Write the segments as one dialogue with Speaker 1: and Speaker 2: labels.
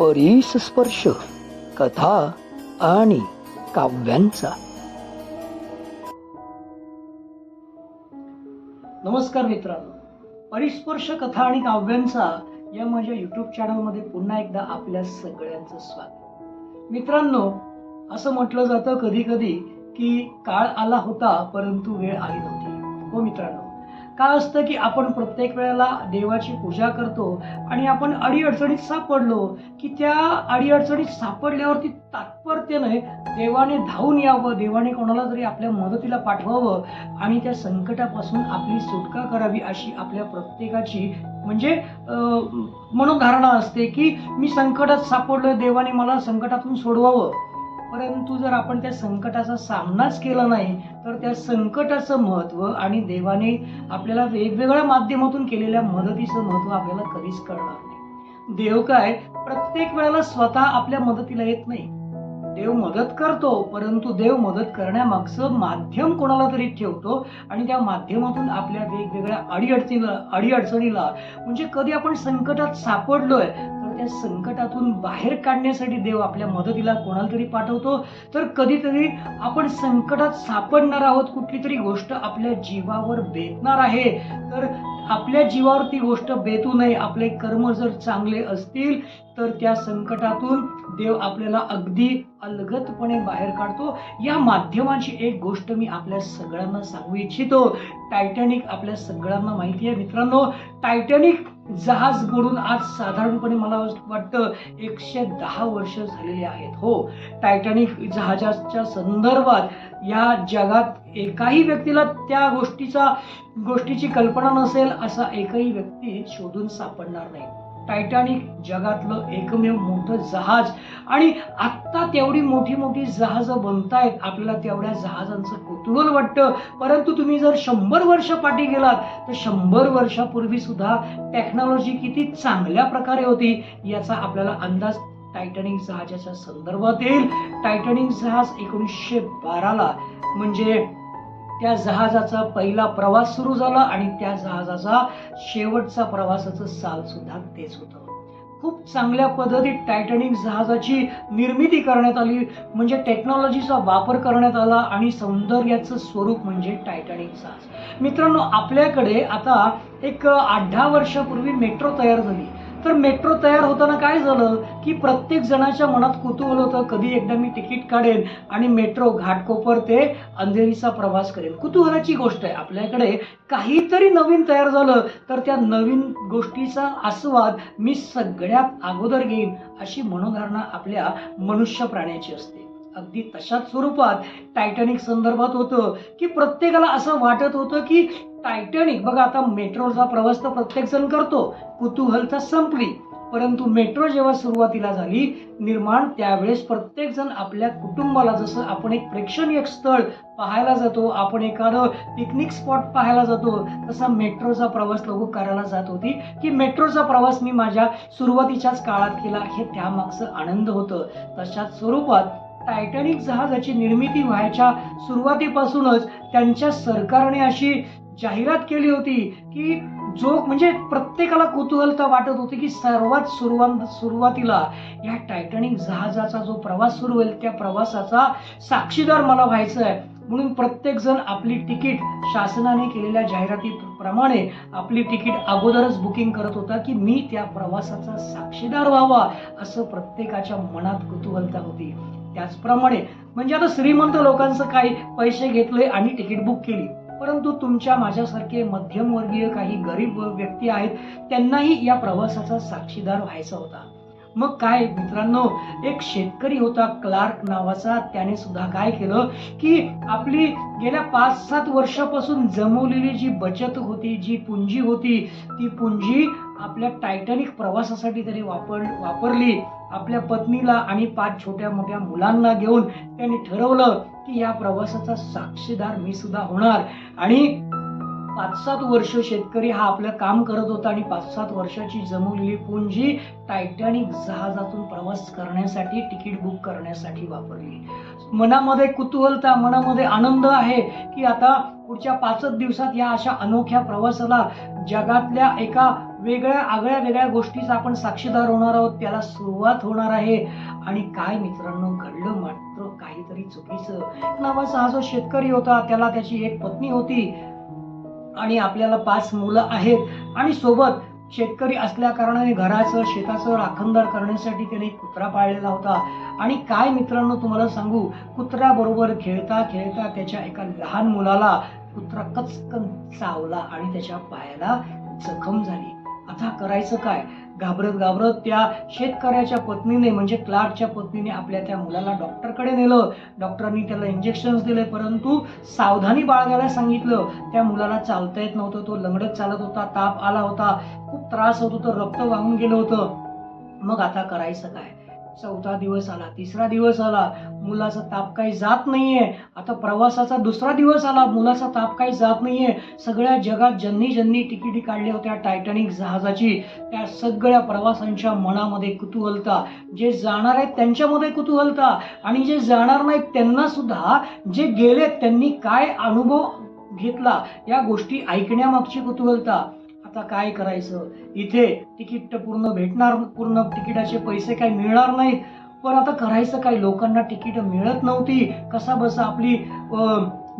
Speaker 1: परीस स्पर्श कथा आणि काव्यांचा. नमस्कार मित्रांनो. परिस्पर्श कथा आणि काव्यांचा या माझ्या युट्यूब चॅनलमध्ये पुन्हा एकदा आपल्या सगळ्यांचं स्वागत. मित्रांनो असं म्हटलं जातं कधी कधी की काळ आला होता परंतु वेळ आली नव्हती. हो मित्रांनो. का असतं की आपण प्रत्येक वेळेला देवाची पूजा करतो आणि आपण अडीअडचणीत सापडलो की त्या अडीअडचणीत सापडल्यावरती तात्पर्याने देवाने धावून यावं देवाने कोणाला तरी आपल्या मदतीला पाठवावं आणि त्या संकटापासून आपली सुटका करावी अशी आपल्या प्रत्येकाची म्हणजे मनोधारणा असते की मी संकटात सापडलो देवाने मला संकटातून सोडवावं. परंतु जर आपण त्या संकटाचा सामनाच केला नाही तर त्या संकटाचं महत्त्व आणि देवाने आपल्याला वेगवेगळ्या माध्यमातून केलेल्या मदतीचं महत्त्व आपल्याला कधीच कळणार नाही. देव काय? प्रत्येक वेळेला स्वतः आपल्या मदतीला येत नाही. देव मदत करतो परंतु देव मदत करण्यामागचं माध्यम कोणाला तरी ठेवतो आणि त्या माध्यमातून आपल्या वेगवेगळ्या अडीअडचणीला अडीअडचणीला म्हणजे कधी आपण संकटात सापडलोय त्या संकटातून बाहेर काढण्यासाठी देव आपल्या मदतीला कोणाला तरी पाठवतो? तर कधीतरी आपण संकटात सापडणार आहोत कुठली तरी गोष्ट आपल्या जीवावर बेतणार आहे. तर आपल्या जीवावर ती गोष्ट बेतू नये. आपले कर्म जर चांगले असतील तर त्या संकटातून देव आपल्याला अगदी अलगतपणे बाहेर काढतो. या माध्यमाची एक गोष्ट मी आपल्या सगळ्यांना सांगू इच्छितो. टायटॅनिक आपल्या सगळ्यांना माहिती आहे मित्रांनो. टायटॅनिक जहाज बुडून आज साधारणपणे मला वाटतं एकशे दहा वर्ष झालेली आहेत. हो टायटॅनिक जहाजाच्या संदर्भात या जगात एकाही व्यक्तीला त्या गोष्टीचा गोष्टीची कल्पना नसेल असा एकही व्यक्ती शोधून सापडणार नाही. टायटॅनिक जगातलं एकमेव मोठं जहाज. आणि आत्ता तेवढी मोठी मोठी जहाजं बनतायत आपल्याला तेवढ्या जहाजांचं कुतूहल वाटतं. परंतु तुम्ही जर शंभर वर्ष पाठी गेलात तर शंभर वर्षापूर्वी सुद्धा टेक्नॉलॉजी किती चांगल्या प्रकारे होती याचा आपल्याला अंदाज टायटॅनिक जहाजाच्या संदर्भात येईल. टायटॅनिक जहाज एकोणीसशे बाराला म्हणजे त्या जहाजाचा पहिला प्रवास सुरू झाला आणि त्या जहाजाचा शेवटचा प्रवासाचं साल सुद्धा तेच होतं. खूप चांगल्या पद्धतीत टायटॅनिक जहाजाची निर्मिती करण्यात आली म्हणजे टेक्नॉलॉजीचा वापर करण्यात आला आणि सौंदर्याचं स्वरूप म्हणजे टायटॅनिक जहाज. मित्रांनो आपल्याकडे आता एक आठ दहा वर्षापूर्वी मेट्रो तयार झाली. तर मेट्रो तयार होताना काय झालं की प्रत्येक जणाच्या मनात कुतूहल होतं कधी एकदा मी तिकीट काढेन आणि मेट्रो घाटकोपर ते अंधेरीचा प्रवास करेन. कुतूहलाची गोष्ट आहे आपल्याकडे काहीतरी नवीन तयार झालं तर त्या नवीन गोष्टीचा आस्वाद मी सगळ्यात अगोदर घेईन अशी मनोधारणा आपल्या मनुष्य प्राण्याची असते. अगदी तशाच स्वरूपात टायटॅनिक संदर्भात होतं की प्रत्येकाला असं वाटत होतं की टायटॅनिक. बघा आता मेट्रोचा प्रवास तर प्रत्येक जण करतो. कुतूहलता संपली. परंतु मेट्रो जेव्हा सुरुवातीला झाली निर्माण त्यावेळेस प्रत्येकजण आपल्या कुटुंबाला जसं आपण एक प्रेक्षणीय स्थळ पाहायला जातो आपण एखादं पिकनिक स्पॉट पाहायला जातो तसा मेट्रोचा प्रवास लोक करायला जात होती. की मेट्रोचा प्रवास मी माझ्या सुरुवातीच्याच काळात केला हे त्यामागचं आनंद होतं. तशाच स्वरूपात टायटॅनिक जहाजाची निर्मिती व्हायच्या सुरुवातीपासूनच त्यांच्या सरकारने अशी जाहिरात केली होती की जो म्हणजे प्रत्येकाला कुतूहलता वाटत होती की सर्वात सुरुवात सुरुवातीला या टायटॅनिक जहाजाचा जो प्रवास सुरू होईल त्या प्रवासाचा साक्षीदार मला व्हायचं आहे. म्हणून प्रत्येक जण आपली तिकीट शासनाने केलेल्या जाहिरातीप्रमाणे आपली तिकीट अगोदरच बुकिंग करत होता की मी त्या प्रवासाचा साक्षीदार व्हावा असं प्रत्येकाच्या मनात कुतूहलता होती. त्याचप्रमाणे म्हणजे आता श्रीमंत लोकांचं काही पैसे घेतले आणि तिकीट बुक केली. परंतु तुमच्या माझ्यासारखे मध्यमवर्गीय काही गरीब व्यक्ती आहेत त्यांनाही या प्रवासाचा साक्षीदार व्हायचा होता. मग काय मित्रांनो एक शेतकरी होता क्लार्क नावाचा त्याने सुद्धा काय केलं की आपली गेल्या पाच सात वर्षापासून जमवलेली जी बचत होती जी पुंजी होती ती पुंजी आपल्या टायटॅनिक प्रवासासाठी त्याने वापर वापरली. आपल्या पत्नीला आणि पाच छोट्या मोठ्या मुलांना घेऊन त्यांनी ठरवलं की या प्रवासाचा साक्षीदार मी सुद्धा होणार. आणि पाच सात वर्ष शेतकरी हा आपलं काम करत होता आणि पाच सात वर्षाची जमवलेली पुंजी टायटॅनिक जहाजातून प्रवास करण्यासाठी तिकीट बुक करण्यासाठी वापरली. मनामध्ये कुतूहलता मनामध्ये आनंद आहे की आता पुढच्या पाचच दिवसात या अशा अनोख्या प्रवासाला जगातल्या एका वेगळ्या आगळ्या वेगळ्या गोष्टीचा आपण साक्षीदार होणार आहोत त्याला सुरुवात होणार आहे. आणि काय मित्रांनो घडलं मात्र काहीतरी चुकीचं. नावाचा हा जो शेतकरी होता त्याला त्याची एक पत्नी होती. आणि आपल्याला पाच मुलं आहेत. आणि सोबत शेतकरी असल्या कारणाने घराचं शेताचं राखणदार करण्यासाठी त्याने एक कुत्रा पाळलेला होता. आणि काय मित्रांनो तुम्हाला सांगू कुत्र्याबरोबर खेळता खेळता त्याच्या एका लहान मुलाला कुत्रा कचकन चावला आणि त्याच्या पायाला जखम झाली. आता करायचं काय? घाबरत घाबरत त्या शेतकऱ्याच्या पत्नीने म्हणजे क्लार्कच्या पत्नीने आपल्या त्या मुलाला डॉक्टरकडे नेलं. डॉक्टरांनी त्याला इंजेक्शन्स दिले परंतु सावधानी बाळगायला सांगितलं. त्या मुलाला चालता येत नव्हतं तो लंगडत चालत होता ताप आला होता. खूप त्रास होत होता रक्त वाहून गेलं होतं. मग आता करायचं काय? चौथा दिवस आला तिसरा दिवस आला मुलाचा ताप काही जात नाहीये. आता प्रवासाचा दुसरा दिवस आला मुलाचा ताप काही जात नाहीये. सगळ्या जगात ज्यांनी ज्यांनी तिकिटी काढल्या होत्या टायटॅनिक जहाजाची त्या सगळ्या प्रवाशांच्या मनामध्ये कुतूहलता. जे जाणार आहेत त्यांच्यामध्ये कुतूहलता. आणि जे जाणार नाहीत त्यांना सुद्धा जे गेलेत त्यांनी काय अनुभव घेतला या गोष्टी ऐकण्यामागची कुतूहलता. आता काय करायचं? इथे तिकीट पूर्ण भेटणार पूर्ण तिकिटाचे पैसे काही मिळणार नाहीत पण आता करायचं काय? लोकांना तिकीट मिळत नव्हती. कसा बसा आपली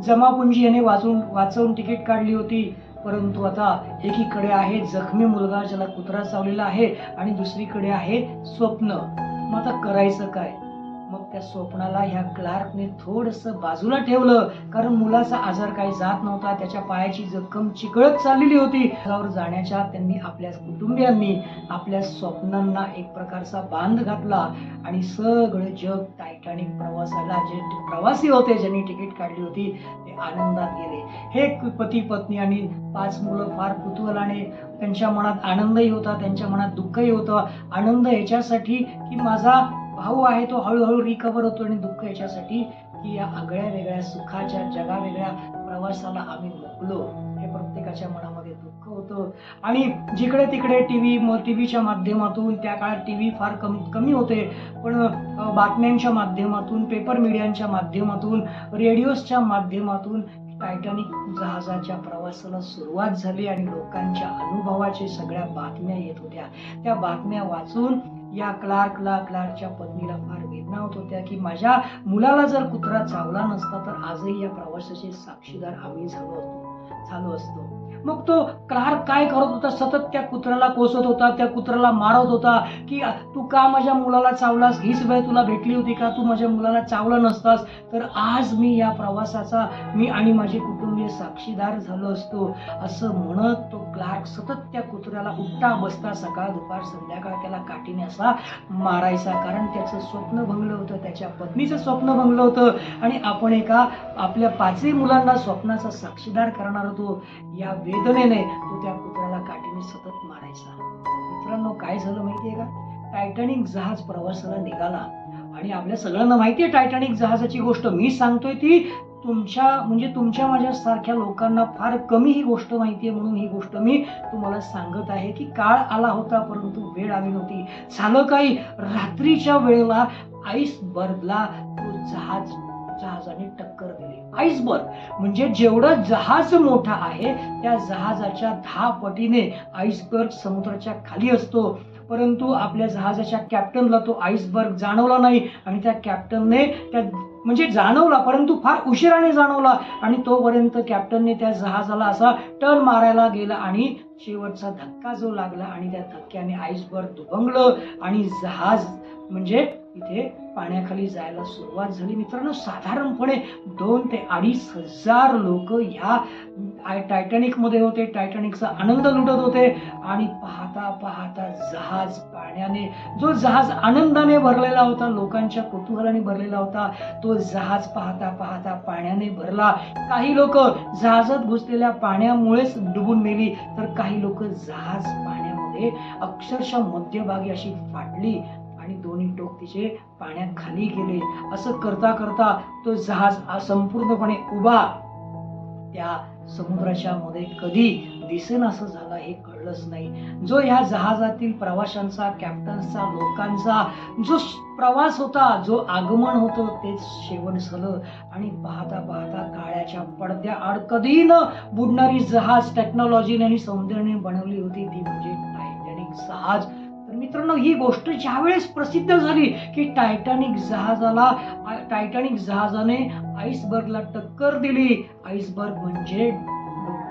Speaker 1: जमापुंजी याने वाचून वाचवून तिकीट काढली होती. परंतु आता एकीकडे आहे जखमी मुलगा ज्याला कुत्रा चावलेला आहे आणि दुसरीकडे आहे स्वप्न. मग आता करायचं काय? मग त्या स्वप्नाला ह्या क्लार्कने थोडस बाजूला ठेवलं. कारण मुलाचा आजार काही जात नव्हता. त्याच्या पायाची जखम चिकळत चाललेली होती. त्यावर जाण्याच्या त्यांनी आपल्या कुटुंबियांनी आपल्या स्वप्नांना एक प्रकारचा बांध घातला आणि सगळं जग टायटॅनिक प्रवासाला जे प्रवासी होते ज्यांनी तिकीट काढली होती ते आनंदात गेले. हे पती पत्नी आणि पाच मुलं फार कुतूहलाने त्यांच्या मनात आनंदही होता त्यांच्या मनात दुःखही होतं. आनंद याच्यासाठी की माझा भाऊ आहे तो हळूहळू रिकवर होतो आणि दुःख याच्यासाठी की या आगळ्या वेगळ्या सुखाच्या जगा वेगळ्या प्रवासाला आम्ही मुकलो. हे प्रत्येकाच्या मनामध्ये दुःख होतं. आणि जिकडे तिकडे टी व्ही म टी व्हीच्या माध्यमातून त्या काळात टी व्ही फार कम कमी होते. पण बातम्यांच्या माध्यमातून पेपर मीडियांच्या माध्यमातून रेडिओजच्या माध्यमातून टायटॅनिक जहाजाच्या प्रवासाला सुरुवात झाली आणि लोकांच्या अनुभवाचे सगळ्या बातम्या येत होत्या. त्या बातम्या वाचून या क्लार्कला क्लार्कच्या पत्नीला फार वेदना होत होत्या की माझ्या मुलाला जर कुत्रा चावला नसता तर आजही या प्रवासाचे साक्षीदार आम्ही झालो असतो झालो असतो. मग तो क्लार्क काय करत होता? सतत त्या कुत्र्याला कोसत होता त्या कुत्र्याला मारत होता की तू का माझ्या मुलाला चावलास? हीच वेळ तुला भेटली होती का? तू माझ्या मुलाला चावला नसतास? तर आज मी या प्रवासाचा मी आणि माझे कुटुंब म्हणजे साक्षीदार झालो असतो. असं म्हणत तो क्लार्क सतत त्या कुत्र्याला उठता बसता सकाळ दुपार संध्याकाळ त्याला काठीने असा मारायचा. कारण त्याचं स्वप्न भंगलं होतं त्याच्या पत्नीचं स्वप्न भंगलं होतं. आणि आपण एका आपल्या पाचही मुलांना स्वप्नाचा साक्षीदार करणार होतो. या वेदनेने तो त्या कुत्र्याला काठीने सतत मारायचा. मित्रांनो काय झालं माहितीये का? टायटॅनिक जहाज प्रवासाला निघाला. आणि आपल्या सगळ्यांना माहितीये टायटॅनिक जहाजाची गोष्ट. मी सांगतोय ती तुमच्या म्हणजे तुमच्या माझ्या सारख्या लोकांना फार कमी ही गोष्ट माहिती आहे म्हणून ही गोष्ट मी तुम्हाला सांगत आहे की काळ आला होता परंतु वेळ आली नव्हती. झालं काही? रात्रीच्या वेळेला आईसबर्गला तो जहाज जहाजाने टक्कर दिली. आईसबर्ग म्हणजे जेवढं जहाज मोठा आहे त्या जहाजाच्या दहा पटीने आईसबर्ग समुद्राच्या खाली असतो. परंतु आपल्या जहाजाच्या कॅप्टनला तो आईसबर्ग जाणवला नाही आणि त्या कॅप्टनने त्या म्हणजे जाणवला परंतु फार उशिराने जाणवला. आणि तोपर्यंत कॅप्टनने त्या जहाजाला असा टर्न मारायला गेला आणि शेवटचा धक्का जो लागला आणि त्या धक्क्याने आईसबर्ग दुभंगलं आणि जहाज म्हणजे इथे पाण्याखाली जायला सुरुवात झाली. मित्रांनो साधारणपणे दोन ते अडीच हजार लोक ह्या टायटॅनिकमध्ये होते. टायटॅनिकचा आनंद लुटत होते आणि पाहता पाहता जहाज पाण्याने जो जहाज आनंदाने भरलेला होता लोकांच्या कुतूहलाने भरलेला होता तो जहाज पाहता पाहता पाण्याने भरला. काही लोक जहाजात घुसलेल्या पाण्यामुळेच डुबून मेली तर काही लोक जहाज पाण्यामध्ये अक्षरशः मध्यभागी अशी फाटली. आणि दोन्ही टोक तिचे पाण्यात खाली गेले. असं करता करता तो जहाज आ- संपूर्णपणे उभा. त्या समुद्राच्या मध्ये कधी दिसेन असं झालं हे कळलंच नाही. जो ह्या जहाजातील प्रवाशांचा कॅप्टन्सचा लोकांचा जो प्रवास होता जो आगमन होतं तेच शेवट झालं. आणि पाहता पाहता काळ्याच्या पडद्या आड कधी न बुडणारी जहाज टेक्नॉलॉजीने आणि सौंदर्याने बनवली होती. ती म्हणजे टायटॅनिक जहाज. मित्रांनो ही गोष्ट ज्यावेळेस प्रसिद्ध झाली की टायटॅनिक जहाजाला टायटॅनिक जहाजाने आईसबर्गला टक्कर दिली. आईसबर्ग म्हणजे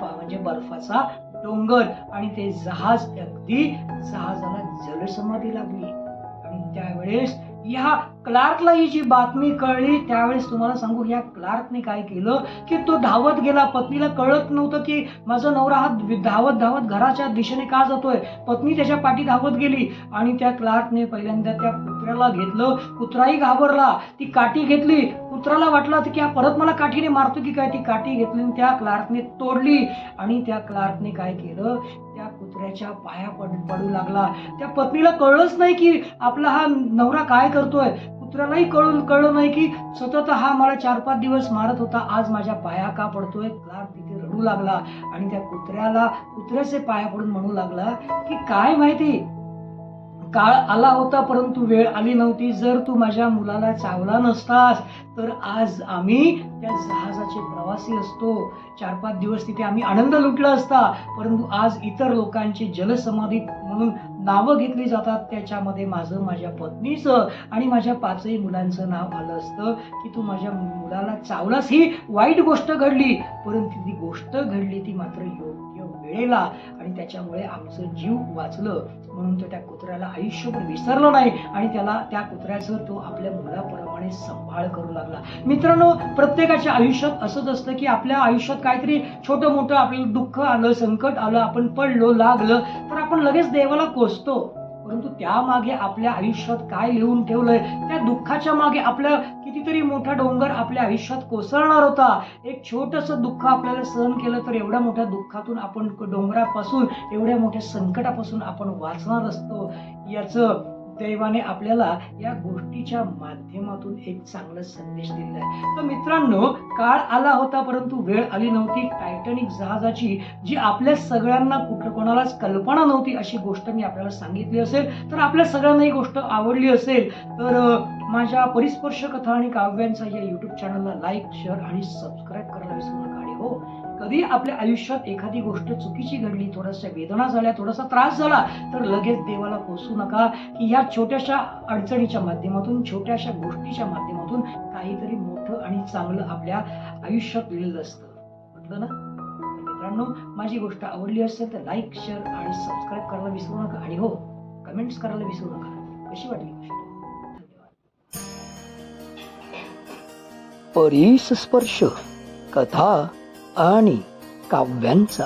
Speaker 1: म्हणजे बर्फाचा डोंगर. आणि ते जहाज अगदी जहाजाला जलसमाधी लागली. आणि त्यावेळेस या क्लार्कला ही जी बातमी कळली त्यावेळेस तुम्हाला सांगू ह्या क्लार्कने काय केलं की तो धावत गेला. पत्नीला कळत नव्हतं की माझा नवरा हा धावत धावत घराच्या दिशेने का जातोय. पत्नी त्याच्या पाठी धावत गेली आणि त्या क्लार्कने पहिल्यांदा त्या कुत्र्याला घेतलं. कुत्राही घाबरला. ती काठी घेतली. कुत्राला वाटलं की हा परत मला काठीने मारतो की काय? ती काठी घेतली आणि त्या क्लार्कने तोडली. आणि त्या क्लार्कने काय केलं? त्या कुत्र्याच्या पाया पड पडू लागला. त्या पत्नीला कळलंच नाही की आपला हा नवरा काय करतोय. कुत्र्यालाही कळून कळलं नाही की सतत हा मला चार पाच दिवस मारत होता. आज माझ्या पाया का पडतोय? क्लार्क तिथे रडू लागला आणि त्या कुत्र्याला कुत्र्याचे पाया पडून म्हणू लागला की काय माहिती? काळ आला होता परंतु वेळ आली नव्हती. जर तू माझ्या मुलाला चावला नसतास तर आज आम्ही त्या जहाजाचे प्रवासी असतो. चार पाच दिवस तिथे आम्ही आनंद लुटला असता परंतु आज इतर लोकांची जलसमाधी म्हणून नावं घेतली जातात त्याच्यामध्ये माझं माझ्या पत्नीचं आणि माझ्या पाचही मुलांचं नाव आलं असतं की तू माझ्या मुलाला चावलास. ही वाईट गोष्ट घडली परंतु ती गोष्ट घडली ती मात्र योग्य वेळेला आणि त्याच्यामुळे आमचं जीव वाचलं. म्हणून तो त्या कुत्र्याला आयुष्यभर विसरलो नाही आणि त्याला त्या कुत्र्याचं तो आपल्या मुलाप्रमाणे सांभाळ करू लागला. मित्रांनो प्रत्येकाच्या आयुष्यात असंच असतं की आपल्या आयुष्यात काहीतरी छोटं मोठं आपल्याला दुःख आलं संकट आलं आपण पडलो लागलं तर आपण लगेच देवाला कोसतो. परंतु त्यामागे आपल्या आयुष्यात काय लिहून ठेवलंय? त्या दुःखाच्या मागे आपल्या कितीतरी मोठा डोंगर आपल्या आयुष्यात कोसळणार होता. एक छोटस दुःख आपल्याला सहन केलं तर एवढ्या मोठ्या दुःखातून आपण डोंगरापासून एवढ्या मोठ्या संकटापासून आपण वाचणार असतो. याचं दैवाने आपल्याला या गोष्टीच्या माध्यमातून एक चांगला संदेश दिलेला आहे तर मित्रांनो काळ आला होता परंतु वेळ आली नव्हती. टायटॅनिक जहाजाची जी आपल्या सगळ्यांना कुठं कोणालाच कल्पना नव्हती अशी गोष्ट मी आपल्याला सांगितली असेल तर आपल्या सगळ्यांना ही गोष्ट आवडली असेल तर माझ्या परिस्पर्श कथा आणि काव्यांचा या युट्यूब चॅनलला लाईक शेअर आणि सबस्क्राईब करायला विसरू नका. आणि हो कधी आपल्या आयुष्यात एखादी गोष्ट चुकीची घडली थोडासा वेदना झाल्या थोडासा त्रास झाला तर लगेच देवाला कोसू नका की ह्या छोट्याशा अडचणीच्या माध्यमातून छोट्याशा गोष्टीच्या माध्यमातून काहीतरी मोठं आणि चांगलं आपल्या आयुष्यात लिहिलेलं असतं. म्हटलं ना? मित्रांनो माझी गोष्ट आवडली असेल तर लाईक शेअर आणि सबस्क्राईब करायला विसरू नका. आणि हो कमेंट्स करायला विसरू नका. कशी वाटली गोष्ट? परीस स्पर्श कथा आणि काव्यांचा.